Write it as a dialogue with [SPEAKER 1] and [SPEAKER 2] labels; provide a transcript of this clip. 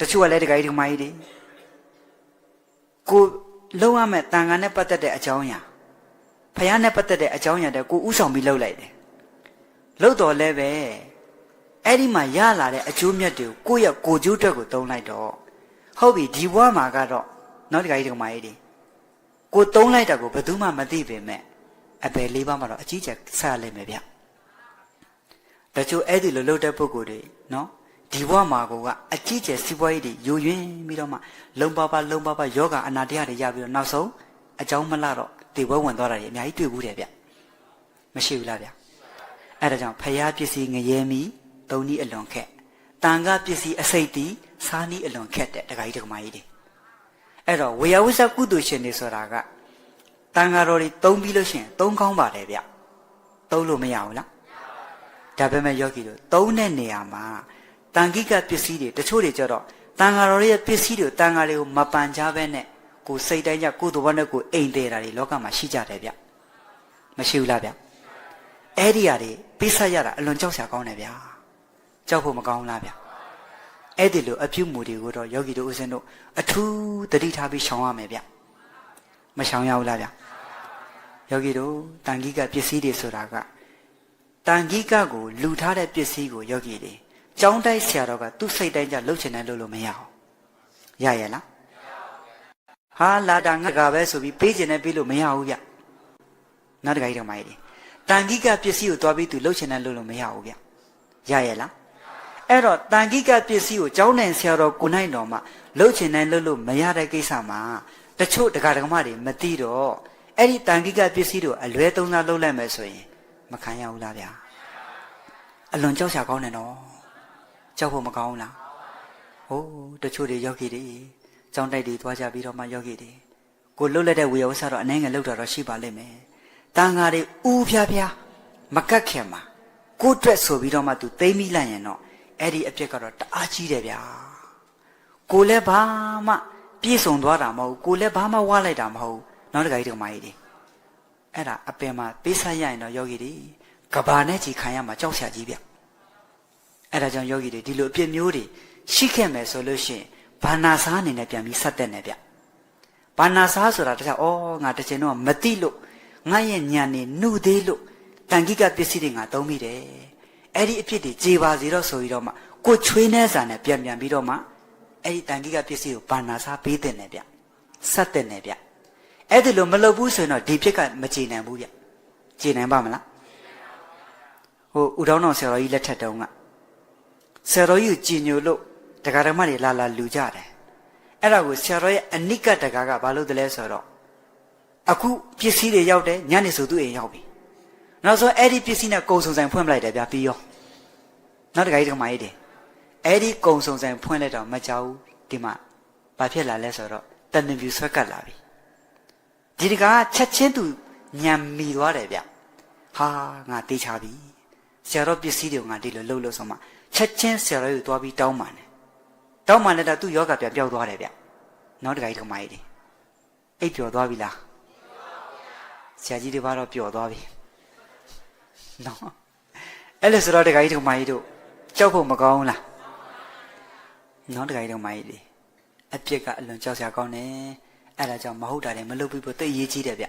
[SPEAKER 1] တချို့ကလည်းတခါကြီးဒီမကြီးတွေကိုလုံးရမဲ့တန်ခါနဲ့ပတ်သက်တဲ့အကြောင်းအရာဖះနဲ့ပတ်သက်တဲ့အကြောင်းအရာတဲ့ကိုဥဆောင်ပြီးလှုပ်လိုက်တယ်လှုပ်တော်လဲပဲအဲ့ဒီမှာရလာတဲ့အကျိုးမြတ်တွေကိုကိုယ့်ရဲ့ကိုယ်ကျိုးအတွက်ကိုသုံးလိုက်တော့ဟုတ်ပြီဒီဘဝမှာကတော့နောက်တခါကြီးဒီမကြီးတွေကိုသုံးလိုက်တာကိုဘယ်သူမှမသိပေမဲ့အပယ်လေးပါးမှာတော့အကြီးကျယ်ဆက်ရလိမ့်မယ်ဗျတချို့အဲ့ဒီလိုလှုပ်တဲ့ပုံကိုယ်တွေနော် ဒီဘဝမှာကအကြီးကျယ်စီးပွားရေးတွေယိုယွင်းပြီးတော့မှလုံပါပါလုံပါပါယောဂအနာတရားတွေရပြီးတော့နောက်ဆုံးအကြောင်းမလှတော့ဒီဘဝဝင်သွားတာတွေအများကြီးတွေ့ဘူးတယ်ဗျမရှိဘူးလားဗျအဲ့ဒါကြောင့်ဖျားပစ္စည်းငရဲမီသုံးနည်းအလွန်ခက်တန်ခါပစ္စည်းအစိတ်တီစားနည်းအလွန်ခက်တဲ့တခါကြီးတခါမကြီးတွေအဲ့တော့ဝေယဝိဇကုသိုလ်ရှင်တွေဆိုတာကတန်ခါတော်တွေသုံးပြီးလို့ရှိရင်သုံးကောင်းပါတယ်ဗျသုံးလို့မရဘူးလားဒါပေမဲ့ယောဂီတို့သုံးတဲ့နေရာမှာ တန်ခိကပစ္စည်းတွေတချို့တွေကြတော့တန်ဃာတော်ရဲ့ပစ္စည်းတွေတန်ဃာတွေကိုမပန်ချဘဲနဲ့ကိုစိတ်တိုင်းကြကိုယ်တော်နဲ့ကိုအိမ်သေးတာတွေလောကမှာရှိကြတယ်ဗျမရှိဘူးလားဗျအဲ့ဒီဟာတွေပိစရတာအလွန်ကြောက်စရာကောင်းတယ်ဗျာကြောက်ဖို့မကောင်းလားဗျအဲ့ဒီလိုအပြုမူတွေကိုတော့ယောဂီတို့ဦးဇင်းတို့အထူးတတိထားပြီးရှောင်ရမယ်ဗျမရှောင်ရဘူးလားဗျယောဂီတို့တန်ခိကပစ္စည်းတွေဆိုတာကတန်ခိကကိုလူထားတဲ့ပစ္စည်းကိုယောဂီတွေ ကျောင်းတိုက်ဆရာတော်ကသူ့စိတ်တိုင်းကြလှုပ်ချင်တယ်လို့လို့မရအောင်ရရဲ့လားဟာလာတာငါကပဲဆိုပြီးပေးချင်တယ်ပေးလို့မရဘူးဗျနောက်တစ်ခါကြီးတော့မိုင်းတယ်တန်ခိကပစ္စည်းကိုတွားပြီးသူလှုပ်ချင်တယ်လို့လို့မရဘူးဗျရရဲ့လားအဲ့တော့တန်ခိကပစ္စည်းကိုကျောင်းနိုင်ဆရာတော်ကိုနိုင်တော်မှလှုပ်ချင်တယ်လို့လို့မရတဲ့ကိစ္စမှာတချို့ဒကာဒကမတွေမသိတော့အဲ့ဒီတန်ခိကပစ္စည်းတို့အလွဲသုံးစားလုပ်လိုက်မယ်ဆိုရင်မခံရဘူးလားဗျာအလွန်ကြောက်စရာကောင်းတယ်နော် ကြောက်ဖို့မကောင်းဘူးလားဟိုးတချို့တွေယောဂီတွေကြောင်းတိုက်တွေသွားကြပြီးတော့မှယောဂီတွေကိုလှုပ်လက်တဲ့ဝေယဝဆတော့အနေငယ်လှုပ်တာတော့ရှိပါလိမ့်မယ်တန်ဃာတွေဥဖျားဖျားမကတ်ခင်မှာကိုအတွက်ဆိုပြီးတော့မှ तू သိမ့်မိလိုက်ရင်တော့အဲ့ဒီအပြစ်ကတော့တအားကြီးတယ်ဗျာကိုလည်းဘာမှပြည့်စုံသွားတာမဟုတ်ကိုလည်းဘာမှဝါလိုက်တာမဟုတ်နောက်တခါကြီးတခါမကြီးတွေအဲ့ဒါအပင်မှာပေးဆက်ရရင်တော့ယောဂီတွေကဘာနဲ့ကြီးခံရမှာကြောက်စရာကြီးဗျ အဲ့ဒါကြောင့်ယောဂီတွေဒီလိုအပြစ်မျိုးတွေရှိခဲ့မယ်ဆိုလို့ရှိရင်ဘာနာစားအနေနဲ့ပြန်ပြီးဆက်တက်နေဗျဘာနာစားဆိုတာတခြားဩငါတစ်ချိန်တော့မသိလို့ငါရဲ့ညံနေနှုသေးလို့တန်ခိကပစ္စည်းတွေငါသုံးမိတယ်အဲ့ဒီအဖြစ်တွေကြေပါစီတော့ဆိုပြီးတော့မှကိုချွေးနေစာနဲ့ပြန်ပြန်ပြီးတော့မှအဲ့ဒီတန်ခိကပစ္စည်းကိုဘာနာစားပေးတဲ့နေဗျဆက်တဲ့နေဗျအဲ့ဒီလိုမလုပ်ဘူးဆိုရင်တော့ဒီဖြစ်ကမကြေနိုင်ဘူးဗျကြေနိုင်ပါမလားဟိုဦးတောင်းတော်ဆရာတော်ကြီးလက်ထက်တုန်းက ဆရာတော်ကြီးကိုကြည်ညိုလို့တရားဓမ္မတွေလာလာလူကြတယ်အဲ့ဒါကိုဆရာတော်ရဲ့အနိကတကာကဘာလို့တလဲဆိုတော့အခုပစ္စည်းတွေရောက်တယ်ညနေဆိုသူ့အိမ်ရောက်ပြီနောက်ဆုံးအဲ့ဒီပစ္စည်းနဲ့ကုံစုံဆိုင်ဖွင့်ပလိုက်တယ်ဗျာပြီးရောနောက်တခါကြီးတခါမကြီးတယ်အဲ့ဒီကုံစုံဆိုင်ဖွင့်လိုက်တော့မကြောက်ဘူးဒီမှာဘာဖြစ်လာလဲဆိုတော့တန်မြပြူဆွဲကတ်လာပြီဒီတကားချက်ချင်းသူညံမီသွားတယ်ဗျဟာငါတေးချပြီဆရာတော်ပစ္စည်းတွေငါဒီလိုလှုပ်လို့ဆိုမှ ချက်ချင်းဆရာတော်ကိုသွားပြီးတောင်းပန်တယ်တောင်းပန်လိုက်တော့သူ့ယောဂပြန်ပျောက်သွားတယ်ဗျနောက်တခါကြီးတခါမကြီးတယ်အိပ်ပျော်သွားပြီလားဆရာကြီးတွေဘာတော့ပျော်သွားပြီနော်အဲ့လိုဆိုတော့တခါကြီးတခါမကြီးတို့ကြောက်ဖို့မကောင်းဘူးလားနောက်တခါကြီးတခါမကြီးတွေအပြစ်ကအလွန်ကြောက်စရာကောင်းတယ်အဲ့ဒါကြောင့်မဟုတ်တာတွေမလုပ်ပြီးဖို့တိတ်ရေးကြီးတယ်ဗျ